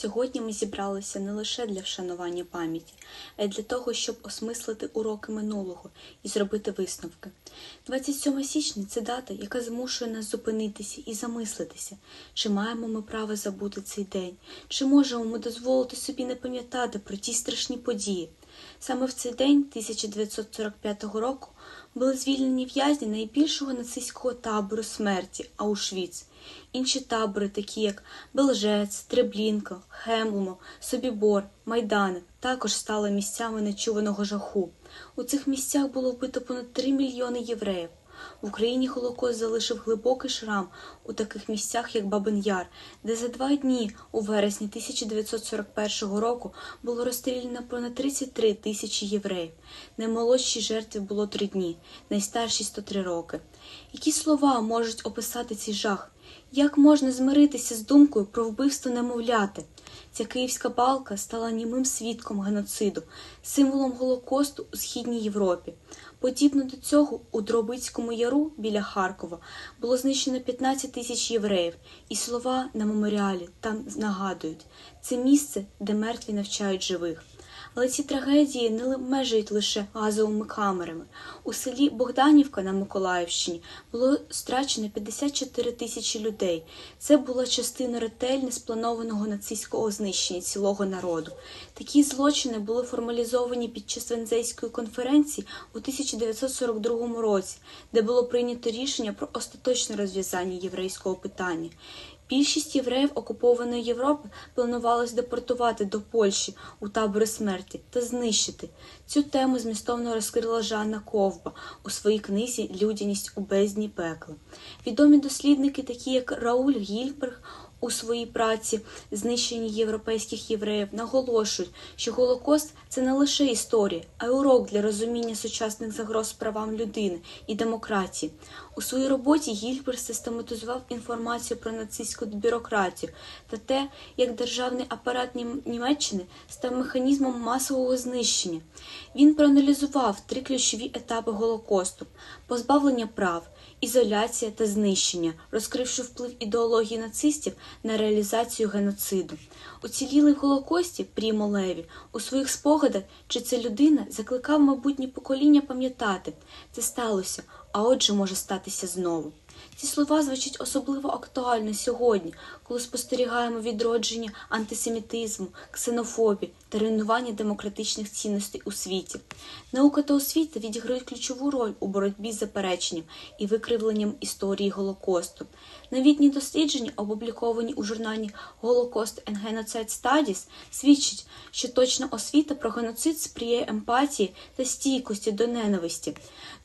Сьогодні ми зібралися не лише для вшанування пам'яті, а й для того, щоб осмислити уроки минулого і зробити висновки. 27 січня це дата, яка змушує нас зупинитися і замислитися, чи маємо ми право забути цей день, чи можемо ми дозволити собі не пам'ятати про ті страшні події. Саме в цей день 1945 року були звільнені в'язні найбільшого нацистського табору смерті Аушвіц. Інші табори, такі як Белжець, Треблінка, Хемлмо, Собібор, Майдани, також стали місцями нечуваного жаху. У цих місцях було вбито понад 3 мільйони євреїв. В Україні Голокост залишив глибокий шрам у таких місцях, як Бабин Яр, де за два дні у вересні 1941 року було розстріляно понад 33 тисячі євреїв. Наймолодшій жертві було три дні, найстаршій 103 роки. Які слова можуть описати цей жах? Як можна змиритися з думкою про вбивство немовляти? Ця київська балка стала німим свідком геноциду, символом Голокосту у Східній Європі. Подібно до цього у Дробицькому яру біля Харкова було знищено 15 тисяч євреїв, і слова на меморіалі там нагадують це місце, де мертві навчають живих. Але ці трагедії не межують лише газовими камерами. У селі Богданівка на Миколаївщині було страчено 54 тисячі людей. Це була частина ретельно спланованого нацистського знищення цілого народу. Такі злочини були формалізовані під час Вензейської конференції у 1942 році, де було прийнято рішення про остаточне розв'язання єврейського питання. Більшість євреїв окупованої Європи планувалось депортувати до Польщі у табори смерті та знищити. Цю тему змістовно розкрила Жанна Ковба у своїй книзі Людяність у бездні пекла. Відомі дослідники, такі як Рауль Гільберг, у своїй праці знищення європейських євреїв наголошують, що Голокост це не лише історія, а й урок для розуміння сучасних загроз правам людини і демократії. У своїй роботі Гільберг систематизував інформацію про нацистську бюрократію та те, як державний апарат Німеччини став механізмом масового знищення. Він проаналізував три ключові етапи Голокосту: позбавлення прав. Ізоляція та знищення, розкривши вплив ідеології нацистів на реалізацію геноциду. Уцілілий в Голокості Прімо Леві у своїх спогадах, чи це людина закликав майбутнє покоління пам'ятати це сталося, а отже може статися знову. Ці слова звучать особливо актуально сьогодні, коли спостерігаємо відродження антисемітизму, ксенофобії та руйнування демократичних цінностей у світі. Наука та освіта відіграють ключову роль у боротьбі з запереченням і викривленням історії Голокосту. Новітні дослідження, опубліковані у журналі Holocaust and Genocide Studies, свідчать, що точна освіта про геноцид сприяє емпатії та стійкості до ненависті.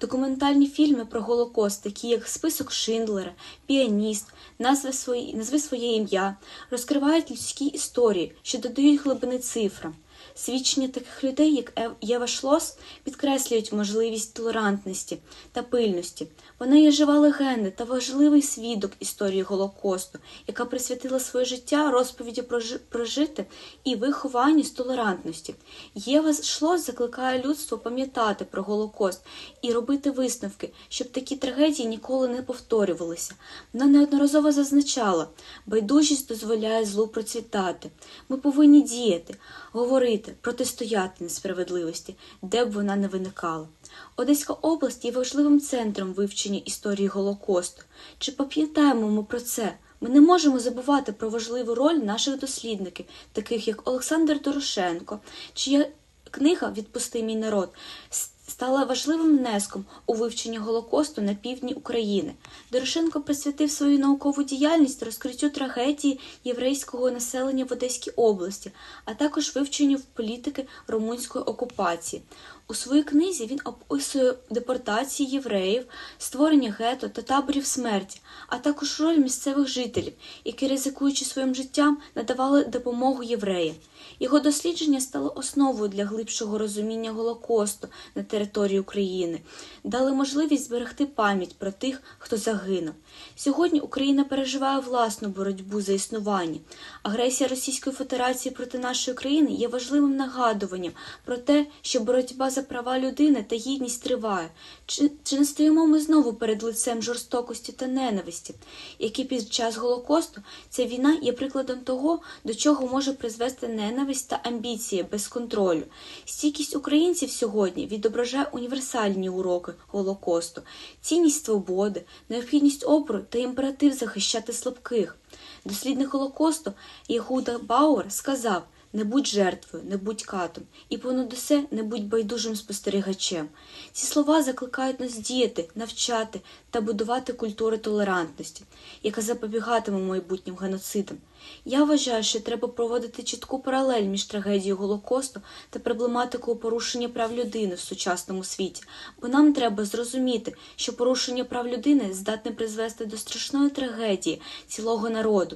Документальні фільми про Голокост, такі як Список Шиндлера, Піаніст, назви свої, назви своє ім'я, розкривають людські історії, що додають глибини цифрам. Свідчення таких людей, як Єва Шлос, підкреслюють можливість толерантності та пильності. Вона є жива легенда та важливий свідок історії Голокосту, яка присвятила своє життя розповіді про прожити і вихованню з толерантності. Єва Шлос закликає людство пам'ятати про Голокост і робити висновки, щоб такі трагедії ніколи не повторювалися. Вона неодноразово зазначала, байдужість дозволяє злу процвітати. Ми повинні діяти, говорити, протистояти несправедливості, де б вона не виникала. Одеська область є важливим центром вивчення історії Голокосту. Чи пам'ятаємо ми про це? Ми не можемо забувати про важливу роль наших дослідників, таких як Олександр Дорошенко, чия книга Відпусти мій народ стала важливим внеском у вивченні Голокосту на півдні України. Дорошенко присвятив свою наукову діяльність розкриттю трагедії єврейського населення в Одеській області, а також вивченню політики румунської окупації. У своїй книзі він описує депортації євреїв, створення гетто та таборів смерті, а також роль місцевих жителів, які, ризикуючи своїм життям, надавали допомогу євреям. Його дослідження стало основою для глибшого розуміння Голокосту на території України, дали можливість зберегти пам'ять про тих, хто загинув. Сьогодні Україна переживає власну боротьбу за існування. Агресія Російської Федерації проти нашої країни є важливим нагадуванням про те, що боротьба за права людини та гідність триває? Чи, чи не стоїмо ми знову перед лицем жорстокості та ненависті, які під час Голокосту ця війна є прикладом того, до чого може призвести ненависть та амбіції без контролю. Стійкість українців сьогодні відображає універсальні уроки Голокосту, цінність свободи, необхідність опору та імператив захищати слабких. Дослідник Голокосту Єгуда Бауер сказав: не будь жертвою, не будь катом, і понад усе не будь байдужим спостерігачем. Ці слова закликають нас діяти, навчати та будувати культуру толерантності, яка запобігатиме майбутнім геноцидам. Я вважаю, що треба проводити чітку паралель між трагедією Голокосту та проблематикою порушення прав людини в сучасному світі, бо нам треба зрозуміти, що порушення прав людини здатне призвести до страшної трагедії цілого народу.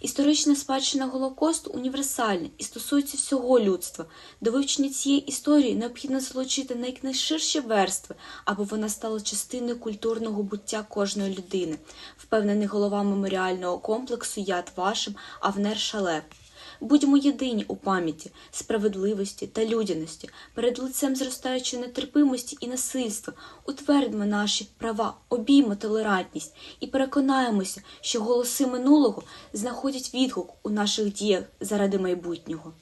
Історична спадщина Голокосту універсальна і стосується всього людства. До вивчення цієї історії необхідно залучити найширші верстви, аби вона стала частиною культурного буття кожної людини, впевнений голова меморіального комплексу Яд Вашим Авнер Шалеп. Будьмо єдині у пам'яті, справедливості та людяності, перед лицем зростаючої нетерпимості і насильства, утвердимо наші права, обіймо толерантність і переконаємося, що голоси минулого знаходять відгук у наших діях заради майбутнього.